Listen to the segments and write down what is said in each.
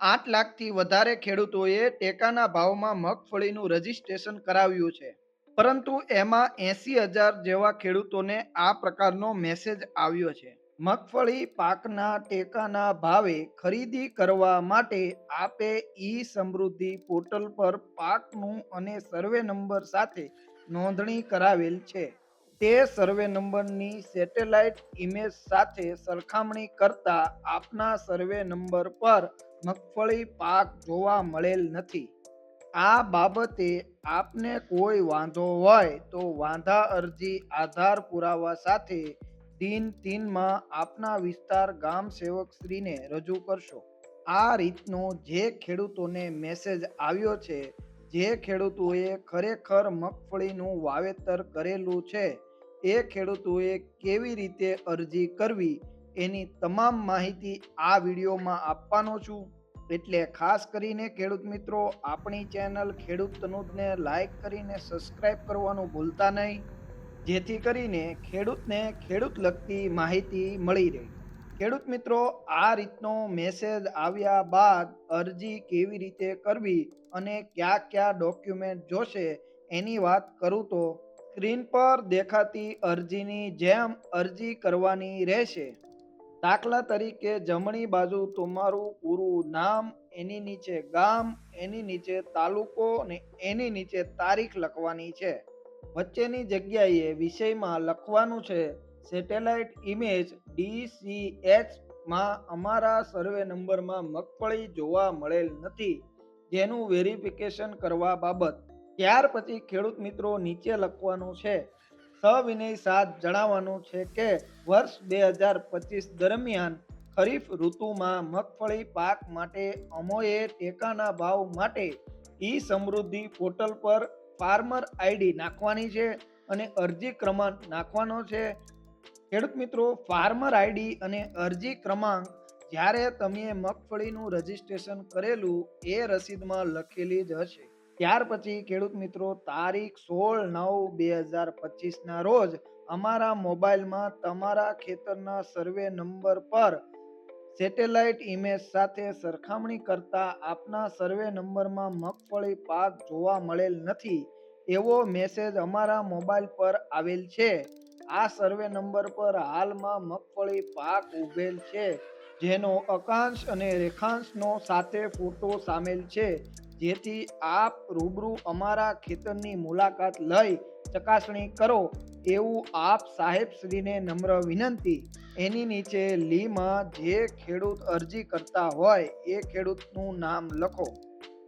આઠ લાખથી વધારે ખેડૂતોએ ટેકાના ભાવમાં મગફળીનું રજીસ્ટ્રેશન કરાવ્યું છે. પરંતુ એમાં એસી હજાર જેવા ખેડૂતોને આ પ્રકારનો મેસેજ આવ્યો છે. મગફળી પાકના ટેકાના ભાવે ખરીદી કરવા માટે આપે ઈ સમૃદ્ધિ પોર્ટલ પર પાકનું અને સર્વે નંબર સાથે નોંધણી કરાવેલ છે. તે સર્વે નંબરની સેટેલાઇટ ઇમેજ સાથે સરખામણી કરતા આપના સર્વે નંબર પર મગફળી પાક જોવા મળેલ નથી. આ બાબતે આપને કોઈ વાંધો હોય તો વાંધા અરજી આધાર પુરાવા સાથે દિન તીનમાં આપના વિસ્તાર ગામ સેવક શ્રીને રજૂ કરશો. આ રીતનો જે ખેડૂતોને મેસેજ આવ્યો છે, જે ખેડૂતોએ ખરેખર મગફળીનું વાવેતર કરેલું છે એ ખેડૂતોએ કેવી રીતે અરજી કરવી એની તમામ માહિતી આ વિડીયોમાં આપવાનો છું. એટલે ખાસ કરીને ખેડૂત મિત્રો, આપણી ચેનલ ખેડૂત તનુજને લાઈક કરીને સબસ્ક્રાઈબ કરવાનું ભૂલતા નહીં. જેથી કરીને ખેડૂતને ખેડૂત લગતી માહિતી મળી રહે. ખેડૂત મિત્રો, આ રીતનો મેસેજ આવ્યા બાદ અરજી કેવી રીતે કરવી અને કયા કયા ડોક્યુમેન્ટ જોશે એની વાત કરું તો સ્ક્રીન પર દેખાતી અરજીની જેમ અરજી કરવાની રહેશે. દાખલા તરીકે જમણી બાજુ તમારું પૂરું નામ એની નીચે ગામ એની નીચે તાલુકો અને એની નીચે તારીખ લખવાની છે. વચ્ચેની જગ્યાએ વિષયમાં લખવાનું છે, સેટેલાઇટ ઇમેજ ડીસીએચમાં અમારા સર્વે નંબરમાં મગફળી જોવા મળેલ નથી. જેનું વેરિફિકેશન કરવા બાબત ત્યાર પછી ખેડૂત મિત્રો નીચે લખવાનું છે, સવિનય સાથ જણાવવાનું છે કે, વર્ષ બે હજાર પચીસ દરમિયાન ખરીફ ઋતુમાં મગફળી પાક માટે અમોએ ટેકાના ભાવ માટે ઈ સમૃદ્ધિ પોર્ટલ પર ફાર્મર આઈડી નાખવાની છે અને અરજી ક્રમાંક નાખવાનો છે. ખેડૂત મિત્રો, ફાર્મર આઈડી અને અરજી ક્રમાંક જ્યારે તમે મગફળીનું રજીસ્ટ્રેશન કરેલું એ રસીદમાં લખેલી જ હશે. ત્યાર પછી ખેડૂત મિત્રો, તારીખ સોળ નવ બે હજાર પચીસના રોજ અમારા મોબાઈલમાં તમારા ખેતરના સર્વે નંબર પર સેટેલાઇટ ઇમેજ સાથે સરખામણી કરતા આપના સર્વે નંબરમાં મગફળી પાક જોવા મળેલ નથી એવો મેસેજ અમારા મોબાઈલ પર આવેલ છે. આ સર્વે નંબર પર હાલમાં મગફળી પાક ઉભેલ છે, જેનો અકાંશ અને રેખાંશનો સાથે ફોટો સામેલ છે. જેથી આપ રૂબરૂ અમારા ખેતરની મુલાકાત લઈ ચકાસણી કરો એવું આપ સાહેબશ્રીને નમ્ર વિનંતી. એની નીચે લીમાં જે ખેડૂત અરજી કરતા હોય એ ખેડૂતનું નામ લખો.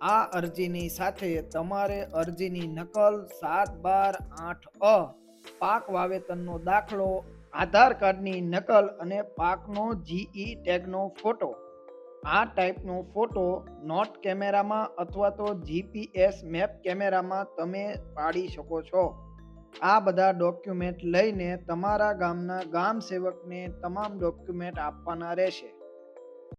આ અરજીની સાથે તમારે અરજીની નકલ સાત બાર આઠ અ, પાક વાવેતરનો દાખલો, આધાર કાર્ડની નકલ અને પાકનો જીઈ ટેગનો ફોટો. આ ટાઈપનો ફોટો નોટ કેમેરામાં અથવા તો જીપીએસ મેપ કેમેરામાં તમે પાડી શકો છો. આ બધા ડોક્યુમેન્ટ લઈને તમારા ગામના ગામ સેવકને તમામ ડોક્યુમેન્ટ આપવાના રહેશે.